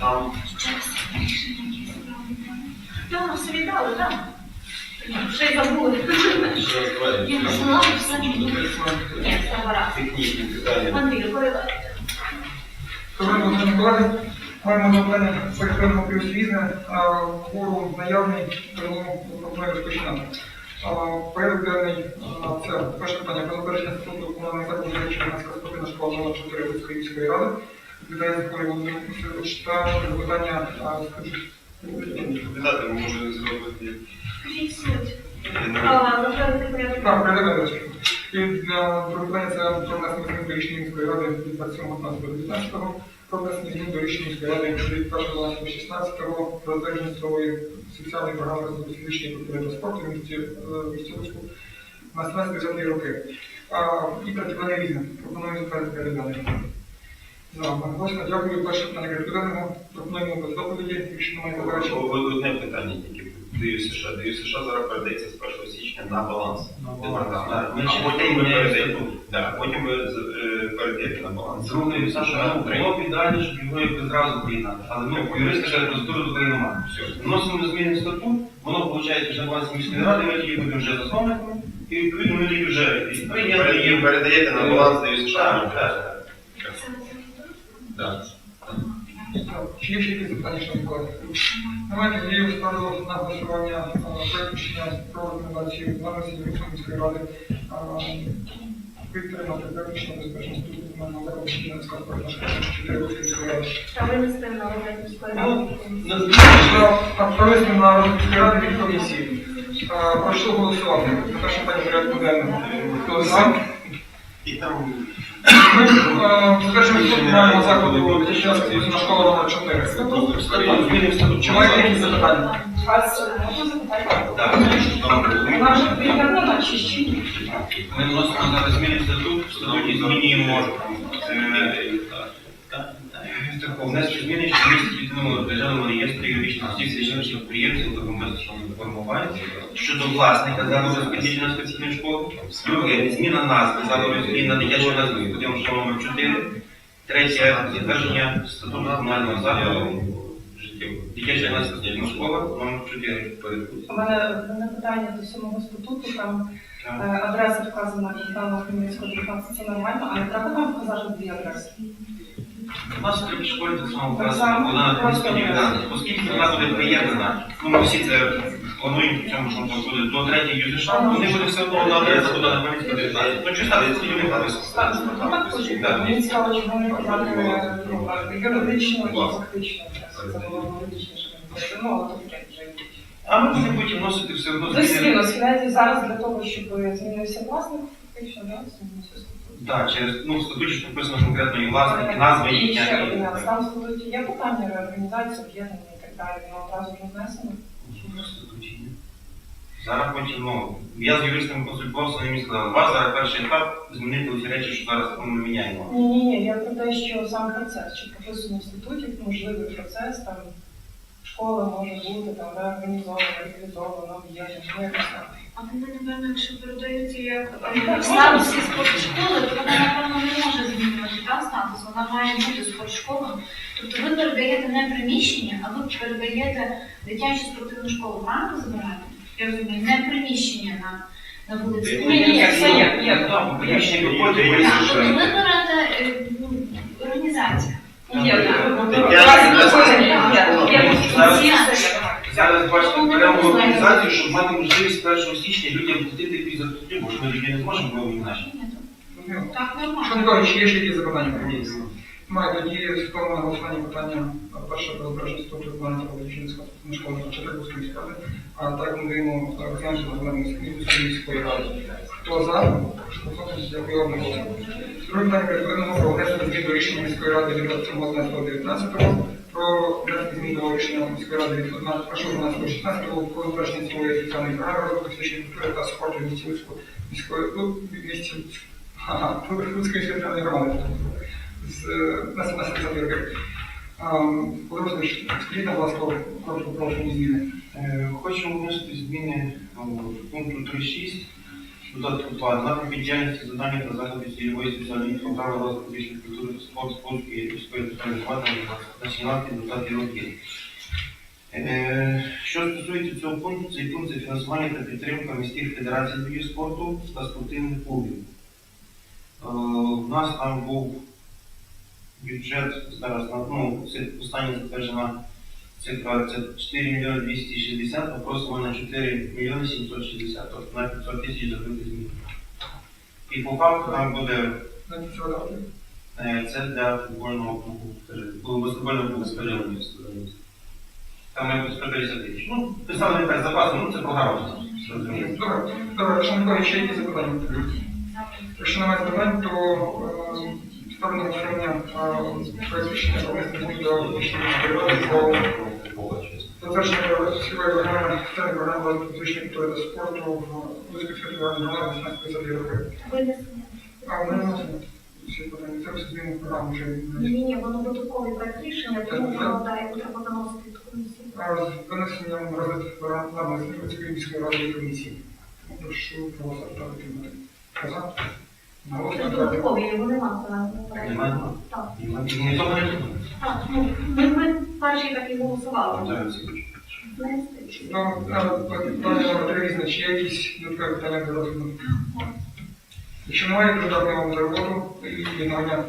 там Так, все віддали, так. Ще й забули. Я не знала, все ні. Гаразд. технічні питання. Андрію, передай. Доброго дня, колеги. Маємо завдання переконано плюс різне, форум наявний, тому пропоную розпочинати. Порядок денний це перше питання про затвердження статуту комунального закладу Чернівська спортивна школа номер 4 Луцької міської ради. Відповідає законі Володимир Васильович та запитання, а, скажіть, Кандидати ми можемо зробити. Скажіть суть. А, затвердити порядок. Так, порядок І для друге про внесення змін до рішення міської ради від 27.15.19 про внесення змін до рішення міської ради від 1.12.16 про затвердження цілої соціальної програми розвитку фізичної культури та спорту в місті, в місті Луцьку на 17-10 роки. І працювання різне. Пропонуємо затвердити порядок денний. За, дякую. Перше питання порядку. Пропонуємо без доповіді, якщо немає заперечень. Одне питання тільки. Даю США. Даю США зараз передається з 1 січня на баланс. Департамент. Ми А потім ви передаєте. Да, потім ви е, передаєте на баланс. Другий Саша, ну, було б ідеально, щоб його якось зразу приєднати. Але ну, юристи ще процедури тут немає. Все. Вносимо зміни в статут, воно виходить вже 20 міської ради, ми тоді будемо вже засновниками, і відповідно ми тоді вже прийняли Передаєте- на баланс Даю США. так. Так. Чи є ще якісь колеги? Немає тоді ставлю на голосування проект рішення про рекомендації на засіданні міської ради підтримати безпечного статуту комунального закладу Чернівська 4 Луцької ради. Та винести на розгляд міської Ну, ради. на провести на розгляд ради від комісії. Прошу голосувати. Перше питання порядку денного. Хто за? І там Ми е, затверджуємо статут комунального закладу Дитяча спортивна школа номер 4. Статут, зміни в статут. Чи маєте якісь запитання? Ми вносимо зараз зміни в статут, в статуті змінюємо е, внести зміни, що містить ну, в державному реєстрі юридичних осіб фізичних підприємців документаційного формування щодо власника закладу спеціальної спеціальної школи. Друге, зміна назви закладу зміна дитячої назви, будемо школа номер 4. Третє, затвердження статуту комунального закладу дитяча спеціальна школа номер 4. У мене, у мене питання до самого статуту, там е, адреса вказана Богдана Хмельницького 19, це нормально, а не треба там вказати дві адреси? У нас в школі так само само, вона просто не- 19. Оскільки вона буде приєднана, ну ми всі це плануємо в цьому, що там буде до третьої ЮЗШ, вони буде все одно одна адреса буде на Хмельницька 19. Ну чи ставити ці люди ну. Так. Мені цікаво, не казати ну, юридично і фактично. Це було юридичніше. Ну, але то таке вже. А ми будемо потім вносити все одно Дослівно, зміни. схиляється зараз для того, щоб змінився власник, фактично, да. Так, через ну в статуті ж написано конкретно і власник, і назва І їхня. ще і- одне, там в статуті є питання реорганізації, об'єднання і так далі, воно одразу внесено. Зараз потім, ну, я з юристами консультувався, вони мені сказали, у вас зараз перший етап змінити усі речі, що зараз ну, ми міняємо. Ні, ні, ні, я про те, що сам процес, що прописано в статуті, можливий процес, там школа може бути там реорганізована, ліквідована, об'єднана, ну якось так. А вони, напевно, якщо передаються як в статусі спортшколи, то вона, напевно, не може змінювати та, вона має бути спортшколою. Тобто ви передаєте не приміщення, а ви передаєте дитячу спортивну школу, правильно забираєте? Я розумію, не приміщення на, на вулиці. Ні, ні, ні, все є, є. Є. Так, тобто ви берете е, ну, організація. Є, Зараз бачите, беремо організацію, щоб мати можливість 1 січня людям платити під бо ж ми тоді не зможемо бо вони наші. Так, нормально. Шановні чи є ще якісь запитання? Немає, тоді ставимо на голосування питання перше про збереження школа номер 4 Луцької міської ради, а так ми даємо розглянути на зеленій міської ради. Хто за? Дякую вам. Друге питання передбачено про внесення змін до рішення міської ради від 27.19 про внесення змін до рішення міської ради від 1.12.16 про затвердження цілої соціальної програми розвитку фізичної культури та спорту міської. Ага, Луцької територіальної громади. Е, на 17 років. Володимир скажіть, будь ласка, коротко про основні зміни. Е, Хочемо внести зміни ну, пункту 3.6 Додатку 2. Напрямки діяльності завдання та заходи цільової соціальної програми розвитку фізичної культури та спорту Польської міської громади на 17-20 роки. Е, Що стосується цього пункту, цей пункт це фінансування та підтримка міських федерацій спорту та спортивних клубів. Е, У нас там був бюджет зараз, на- ну, це остання затверджена цифра, це 4 мільйони 260, а просимо на 4 мільйони 760, тобто на 500 тисяч зробити зміни. І по факту там буде Знаєте, це е, для футбольного клубу, клубу баскетбольного клубу, скажімо. Там має бути 150 тисяч. Ну, писали так запасом, ну це програма. Добре, добре, шановні колеги, ще якісь запитання? Якщо немає запитань, то е, ставлю на голосування е, проект рішення про внесення змін до рішення про затвердження цільової програми соціальної програми фізичної культури та спорту в Луцькій федеральній громаді 16 роки. Винесення. А вносять всі питання. Це все зміни в програму вже. Ні, ні, воно додатковий проект рішення, тому воно треба заносити до комісії. З винесенням розгляд програм на внесення Луцької міської ради комісії. Прошу проголосувати та додаткові, його нема в даному проекті. Немає? Так, так, ну, ми, ми перші так і голосували. Ну, питання до розгляду? Якщо немає, то дякую вам роботу і відновлення.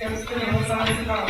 Я розповіла саме цікаво.